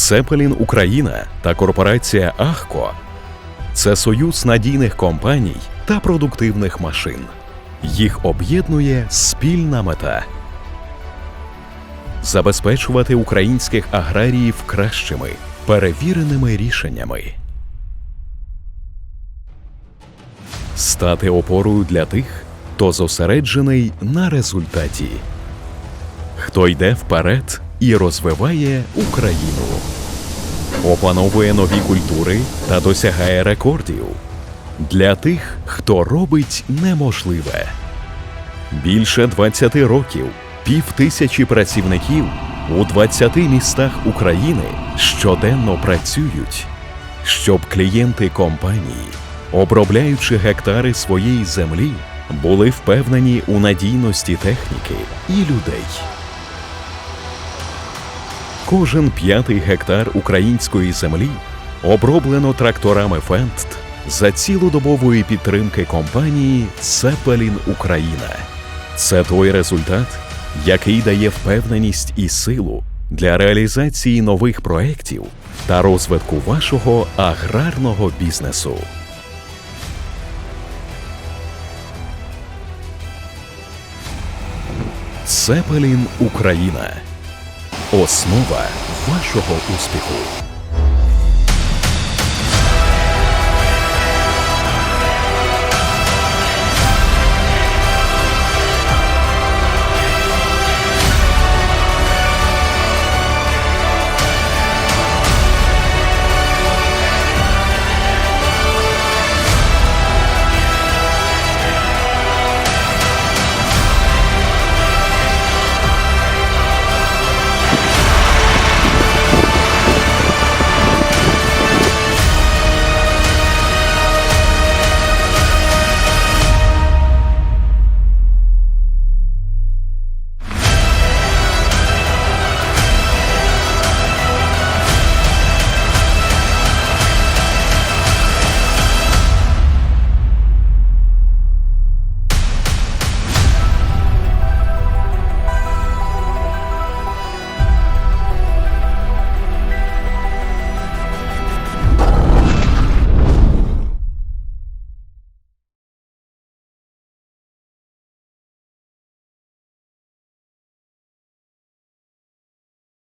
Цепелін Україна та корпорація Ахко це союз надійних компаній та продуктивних машин. Їх об'єднує спільна мета забезпечувати українських аграріїв кращими, перевіреними рішеннями. Стати опорою для тих, хто зосереджений на результаті, хто йде вперед і розвиває Україну, опановує нові культури та досягає рекордів для тих, хто робить неможливе. Більше 20 років, пів тисячі працівників у 20 містах України щоденно працюють, щоб клієнти компанії, обробляючи гектари своєї землі, були впевнені у надійності техніки і людей. Кожен п'ятий гектар української землі оброблено тракторами Фенст за цілодобової підтримки компанії Цепелін Україна. Це той результат, який дає впевненість і силу для реалізації нових проєктів та розвитку вашого аграрного бізнесу. Цепелін Україна. Основа вашого успіху.